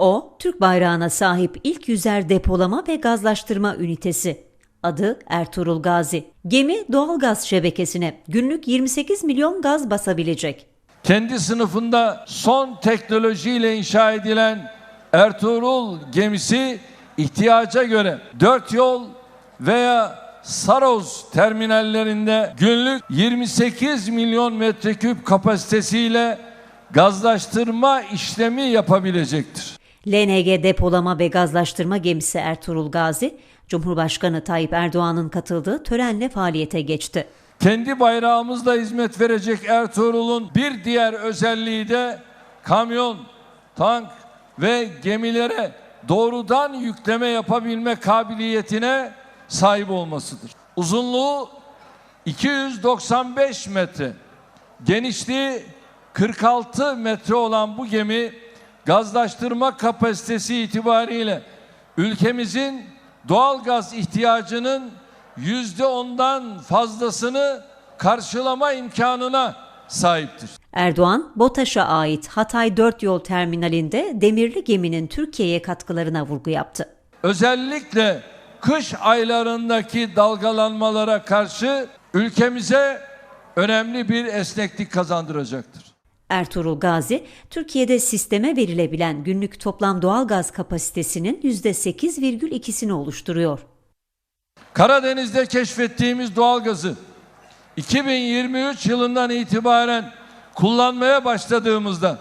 O, Türk bayrağına sahip ilk yüzer depolama ve gazlaştırma ünitesi. Adı Ertuğrul Gazi. Gemi doğalgaz şebekesine günlük 28 milyon gaz basabilecek. kendi sınıfında son teknolojiyle inşa edilen Ertuğrul gemisi ihtiyaca göre dört yol veya Saroz terminallerinde günlük 28 milyon metreküp kapasitesiyle gazlaştırma işlemi yapabilecektir. LNG depolama ve gazlaştırma gemisi Ertuğrul Gazi, Cumhurbaşkanı Tayyip Erdoğan'ın katıldığı törenle faaliyete geçti. Kendi bayrağımızla hizmet verecek Ertuğrul'un bir diğer özelliği de kamyon, tank ve gemilere doğrudan yükleme yapabilme kabiliyetine sahip olmasıdır. Uzunluğu 295 metre, genişliği 46 metre olan bu gemi gazlaştırma kapasitesi itibariyle ülkemizin doğal gaz ihtiyacının yüzde ondan fazlasını karşılama imkanına sahiptir. Erdoğan, BOTAŞ'a ait Hatay 4 Yol Terminali'nde demirli geminin Türkiye'ye katkılarına vurgu yaptı. Özellikle kış aylarındaki dalgalanmalara karşı ülkemize önemli bir esneklik kazandıracaktır. Ertuğrul Gazi, Türkiye'de sisteme verilebilen günlük toplam doğalgaz kapasitesinin %8,2'sini oluşturuyor. Karadeniz'de keşfettiğimiz doğalgazı 2023 yılından itibaren kullanmaya başladığımızda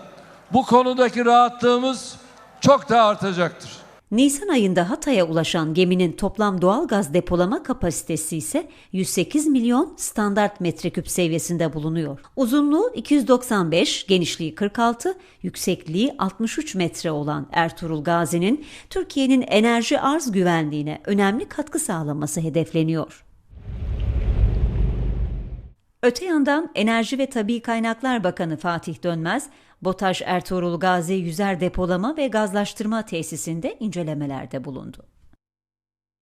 bu konudaki rahatlığımız çok daha artacaktır. Nisan ayında Hatay'a ulaşan geminin toplam doğalgaz depolama kapasitesi ise 108 milyon standart metreküp seviyesinde bulunuyor. Uzunluğu 295, genişliği 46, yüksekliği 63 metre olan Ertuğrul Gazi'nin Türkiye'nin enerji arz güvenliğine önemli katkı sağlaması hedefleniyor. Öte yandan Enerji ve Tabi Kaynaklar Bakanı Fatih Dönmez, BOTAŞ Ertuğrul Gazi Yüzer Depolama ve Gazlaştırma Tesisinde incelemelerde bulundu.